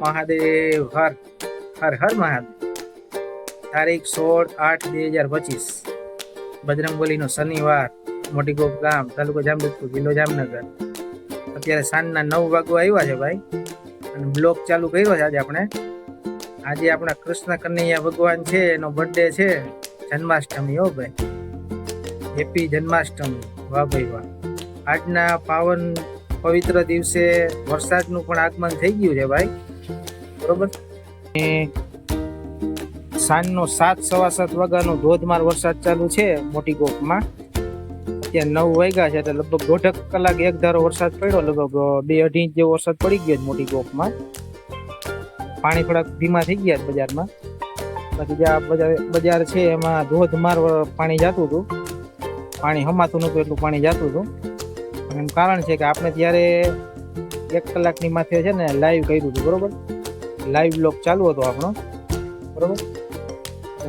મહાદેવ, હર હર હર મહાદેવ. તારીખ સોળ આઠ બે હજાર પચીસ, બજરંગબલીનો શનિવાર મોટીગોપ ગામ, તાલુકો જામજોધપુર, જિલ્લો જામનગર. અત્યારે સાંજના નવ વાગવા આવ્યા છે ભાઈ, અને બ્લોક ચાલુ કર્યો છે આજે આપણે. આજે આપણા કૃષ્ણ કનૈયા ભગવાન છે, એનો બર્થડે છે, જન્માષ્ટમી, હો ભાઈ. હેપી જન્માષ્ટમી, વાહ ભાઈ વાહ. આજના પાવન પવિત્ર દિવસે વરસાદનું પણ આગમન થઈ ગયું છે ભાઈ. બરોબર? સાંજનો સાત, સવા સાત વાગ્યાનો ધોધમાર વરસાદ ચાલુ છે મોટી ગોપમાં. અત્યારે નવ વાગ્યા છે, એટલે લગભગ દોઢ કલાક એક ધારો વરસાદ પડ્યો, લગભગ બે અઢી ઇંચ જેવો વરસાદ પડી ગયો મોટી ગોપમાં. પાણી થોડાક ધીમા થઈ ગયા બજારમાં. બાકી જે આ બજાર બજાર છે એમાં ધોધમાર પાણી જતું હતું. પાણી હમાતું નહોતું એટલું પાણી જતું હતું. એનું કારણ છે કે આપણે ત્યારે એક કલાકની માથે છે ને લાઈવ કર્યું હતું, બરોબર? લાઈવ બ્લોગ ચાલુ હતો આપણો. બરોબર?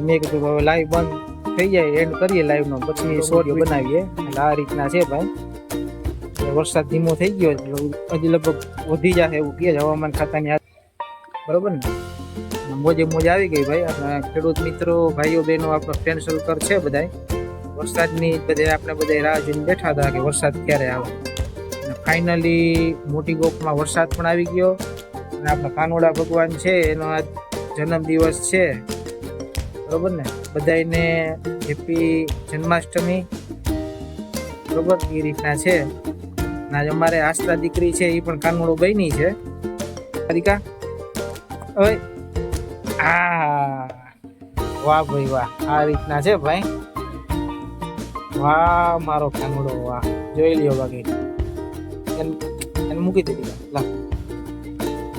મેં કીધું હવે લાઈવ બંધ થઈ જાય એન્ડ કરીએ લાઈવનો પછી શોર્ટ બનાવીએ. એટલે આ રીતના છે ભાઈ. વરસાદ ધીમો થઈ ગયો છે હજી લગભગ વધી જશે એવું કહે હવામાન ખાતાની બરોબર ને? મોજે મોજ આવી ગઈ ભાઈ. આપણા ખેડૂત મિત્રો ભાઈઓ બહેનો આપણો ફ્રેન્ડ સર્કલ છે બધાય. વરસાદની બધે આપણે બધા રાહ જોઈને બેઠા હતા કે વરસાદ ક્યારે આવે. અને ફાઇનલી મોટી ગોપમાં વરસાદ પણ આવી ગયો. અને આપણા કાનોડા ભગવાન છે, એનો આજ જન્મ દિવસ છે. બરોબર ને? બધાને હેપી જન્માષ્ટમી. બરોબર? એ રીતના છે. આજે અમારે આસ્થા દીકરી છે, એ પણ કાનોડો બની છે. હરિકા ઓય! આ વાહ ભાઈ વાહ! આ રીતના છે ભાઈ. વાહ, મારો કાનુડો વાહ! જોઈ લ્યો બાકી. એને મૂકી દીધી. લા.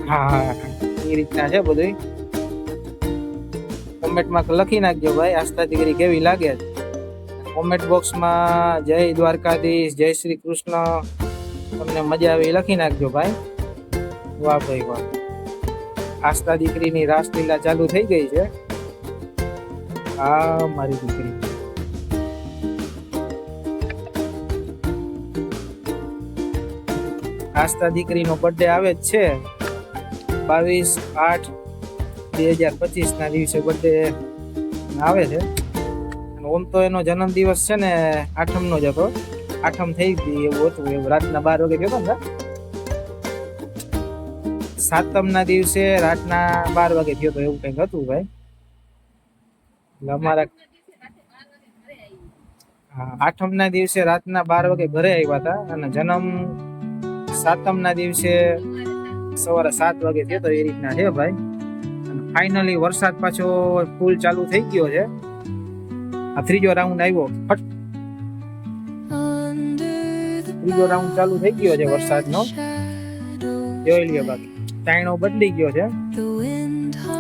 હા હા. હા. એ રીતના છે બધું કોમેન્ટમાં લખી નાખજો ભાઈ આસ્થા દીકરી કેવી લાગે? કોમેન્ટ બોક્સમાં જય દ્વારકાધીશ, જય શ્રી કૃષ્ણ. તમને મજા આવી લખી નાખજો ભાઈ. વાહ ભાઈ વાહ. આસ્થા દીકરીની રાસલીલા ચાલુ થઈ ગઈ છે. આ મારી દીકરી. આસ્થા દીકરીનો બર્થડે આવે જ છે. બાવીસ આઠ બે હજાર પચીસ ના દિવસે બર્થડે આવે છે. ઓમ તો એનો જન્મદિવસ છે ને આઠમ નો જ હતો. આઠમ થઈ ગઈ એવું હતું, એવું રાતના બાર વાગે ગયો ને સાતમના દિવસે રાતના બાર વાગે થયો તો એવું કંઈક હતું ભાઈ. એટલે અમારા આઠમના દિવસે રાતના બાર વાગે ઘરે આવ્યા હતા અને જન્મ સાતમના દિવસે સવારે સાત વાગે થયો તો એ રીતના છે ભાઈ. અને ફાઇનલી વરસાદ પાછો ફૂલ ચાલુ થઈ ગયો છે. આ ત્રીજો રાઉન્ડ આવ્યો. ફટ. ત્રીજો રાઉન્ડ ચાલુ થઈ ગયો છે વરસાદનો. જોઈ લ્યો બાકી. ચાયણો બદલી ગયો છે.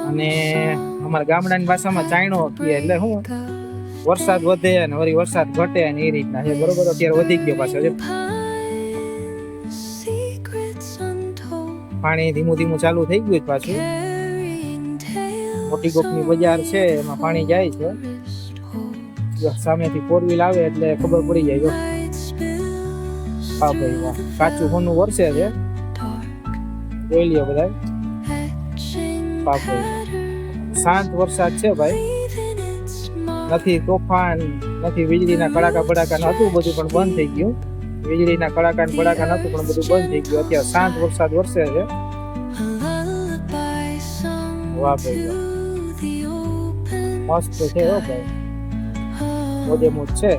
અને અમારા ગામડાની ભાષામાં ચાયણો કહે એટલે શું? વરસાદ વધે અને વળી વરસાદ ઘટે અને એ રીતના છે. બરોબર? અત્યારે વધી ગયો પાછો છે. પાણી ધીમું ધીમું ચાલુ થઈ ગયું પાછું. મોટી ગોપની બજાર છે, એમાં પાણી જાય છે. સામેથી ફોર વ્હીલ આવે એટલે ખબર પડી જાય, જો. હા ભાઈ, વાહ. કાચું સોનું વરસે છે. જોઈ લ્યો બધા વાહ શાંત વરસાદ છે ભાઈ. નથી તોફાન, નથી વીજળીના કડાકા ભડાકા નતું બધું પણ બંધ થઈ ગયું. વીજળીના કડાકા ને બડાકા નતું પણ બધું બંધ થઈ ગયું. અત્યારે શાંત વરસાદ વરસે છે. વાહ ભાઈ મસ્ત છે હો ભાઈ. મોજે મોજ છે.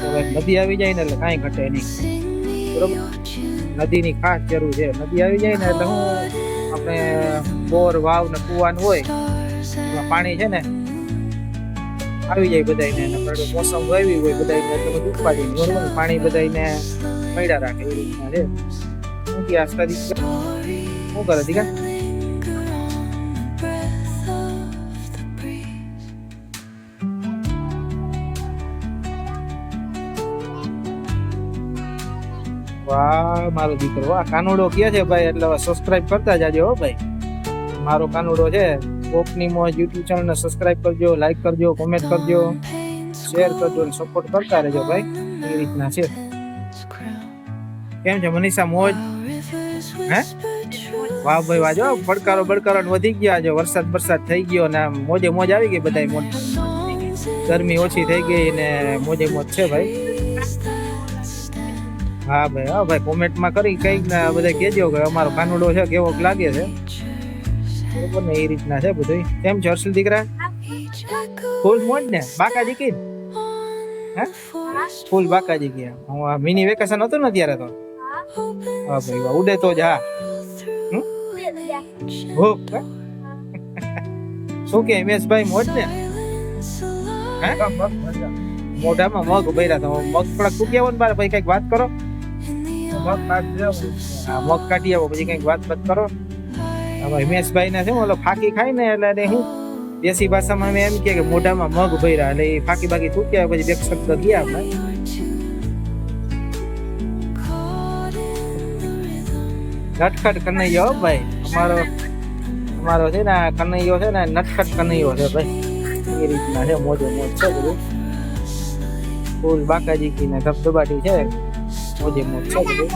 હવે નદી આવી જાય ને એટલે કાંઈ ઘટે નહીં. બરોબર? નદીની ખાસ જરૂર છે. નદી આવી જાય ને એટલે હું આપણે બોર, વાવ ને કુવાન હોય પાણી છે ને આવી જાય બધાને અને મોસમ વાવી હોય બધાને એટલે બધું ઉપાડી નોર્મલ ને? પાણી બધાને મળ્યા રાખે. એવી રીતના છે શું કે આસ્તા શું કરે દીકરા? વાહ, મારો દીકરો. વાહ, કાનુડો કે છે ભાઈ? એટલે સબસ્ક્રાઇબ કરતા જાજો હો ભાઈ. મારો કાનુડો છે. કોકની મોજ યુટ્યુબ ચેનલને સબસ્ક્રાઇબ કરજો લાઈક કરજો કોમેન્ટ કરજો. શેર કરજો અને સપોર્ટ કરતા રહેજો ભાઈ. એ રીતના છે. કેમ છે મનીષા, મોજ? હે? વાહ ભાઈ, વાહ. જો, પડકારો બડકારો વધી ગયા છે. વરસાદ વરસાદ થઈ ગયો ને મોજે મોજ આવી ગઈ બધા મોજ. ગરમી ઓછી થઈ ગઈ ને મોજે મોજ છે ભાઈ. હા ભાઈ હા ભાઈ કોમેન્ટમાં કરી કંઈક ને બધા કહેજો કે અમારો કાનુડો છે કેવો લાગે છે. બરોબર ને એ રીતના છે બધું કેમ છે હર્ષલ દીકરા? ફૂલ મોજ ને બાકાજી કી હે? ફૂલ બાકાજી ગયા હું આ મિની વેકેશન હતું ને ત્યારે તો. હા ભાઈ વાહ ઉડે તો જ હા. હો? શું કે હિમેશભાઈ મોજ ને? હે? મોઢામાં મગ ભર્યા તો મગ થોડાક તું કેવો ને બાર ભાઈ કંઈક વાત કરો. મગ કાઢી આવો પછી કંઈક વાત વાત કરો. હવે હિમેશભાઈ ને છે ઓલો ફાકી ખાય ને એટલે શું, દેશી ભાષામાં અમે એમ કહે કે મોઢામાં મગ ભર્યા, એટલે એ ફાકી બાકી તૂટ્યા પછી બે શબ્દ ગયા આપણે. નટખટ કનૈયો ભાઈ, અમારો અમારો છે ને કનૈયો છે ને નટખટ કનૈયો છે ભાઈ. એ રીતના છે, મોજે મોજ છે બધું. ફૂલ બાકાજી કીને ધબધબાટી છે. મોજે મોજ છે બધું.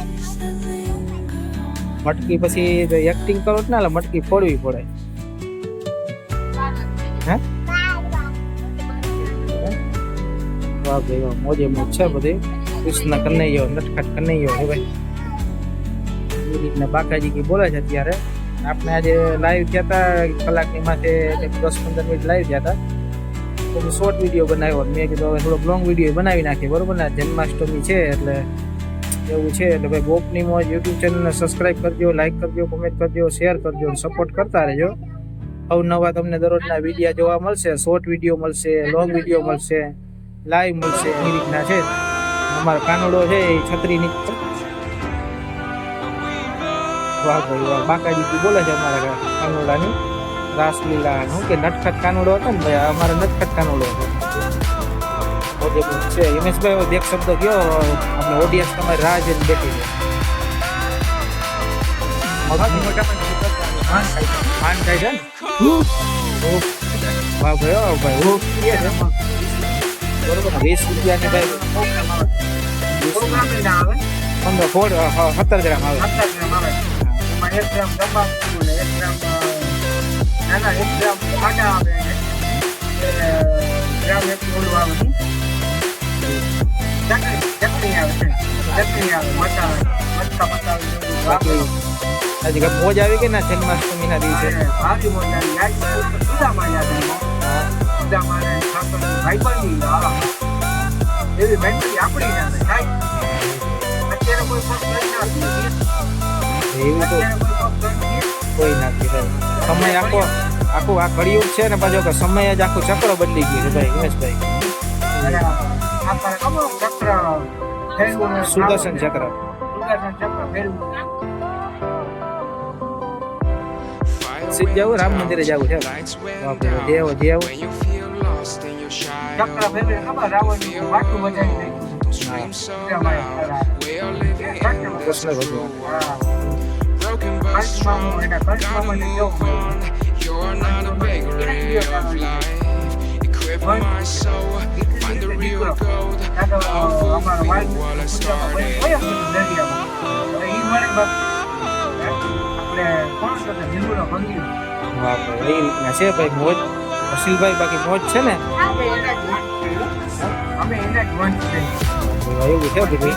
મટકી પછી એક્ટિંગ કરો ના એટલે મટકી ફોડવી પડે. હે? વાહ ભાઈ, વાહ, મોજે મોજ છે બધી. કૃષ્ણ કનૈયો, નટખટ કનૈયો હે ભાઈ. એ રીતના બાકાજી કી બોલે છે અત્યારે. આપણે આજે લાઈવ થયા હતા કલાકની માથે દસ પંદર મિનિટ લાઈવ થયા હતા. પછી શોર્ટ વીડિયો બનાવ્યો. મેં કીધું હવે થોડોક લોંગ વીડિયો બનાવી નાખીએ, બરોબર ને? જન્માષ્ટમી છે એટલે એવું છે, એટલે ભાઈ ગોપની મોજ યુટ્યુબ ચેનલને સબસ્ક્રાઇબ કરજો લાઈક કરજો કોમેન્ટ કરજો શેર કરજો સપોર્ટ કરતા રહેજો. અવનવા તમને દરરોજના વીડિયો જોવા મળશે શોર્ટ વીડિયો મળશે લોંગ વીડિયો મળશે લાઈવ મળશે એ રીતના છે. અમારો કાનુડો છે એ છત્રીની વાહ ભાઈ વાહ બાકાજી બોલે છે અમારા કાનુડાની. રાસલીલા શું કે નટખટ કાનુડો હતો ને ભાઈ, અમારો નટખટ કાનુડો હતો. છે હિમેશભાઈ હવે એક શબ્દ કયો આપણે ઓડિયન્સ તમારી રાહ જોઈને બેઠી છે માન થાય છે ને ઓહ, વાહ ભાઈ વાહ ભાઈ ઓહ, કે છે બરોબર ગ્રામ વીસ રૂપિયાની ભાઈ પંદર ફોડ સત્તર ગ્રામ આવે બાકી હજી કઈ મોજ આવી ગઈ ને જન્માષ્ટમીના દિવસે એવી મેન્ટલી આપણી ના થાય અત્યારે કોઈ પગ કરી તો કોઈ ભાઈ સમય આખો આખું આ કળિયુગ છે ને પાછો કે સમય જ આખું ચક્ર બદલી ગયું ભાઈ હિમેશભાઈ સુદર્શન ચક્ર સીધ જવું રામ મંદિરે જવું છે બાપરે, જેવો જેવો કૃષ્ણ ભગવાન You're not a bakery of life. છે ભાઈ મોજ અશીલભાઈ બાકી મોજ છે ને અમે એના જ વંશ છીએ એવું છે બધું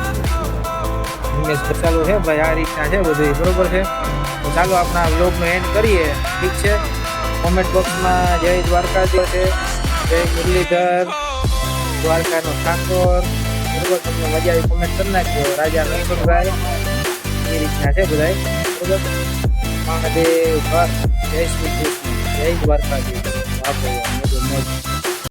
હિમેશ ચાલુ છે ભાઈ આ રીતના છે બધું બરોબર છે તો ચાલો આપણા વ્લોગનો એન્ડ કરીએ ઠીક છે કોમેન્ટ બોક્સમાં જય દ્વારકાધીશ છે જય મુરલીધર દ્વારકાનો ઠાકોર. બરોબર તમને મજા આવી કોમેન્ટ કરી નાખજો. રાજા મેઘભાઈ એ રીતના છે બધા બરોબર? મહાદેવ જય શ્રી કૃષ્ણ. જય વાહ, મોજે મોજ.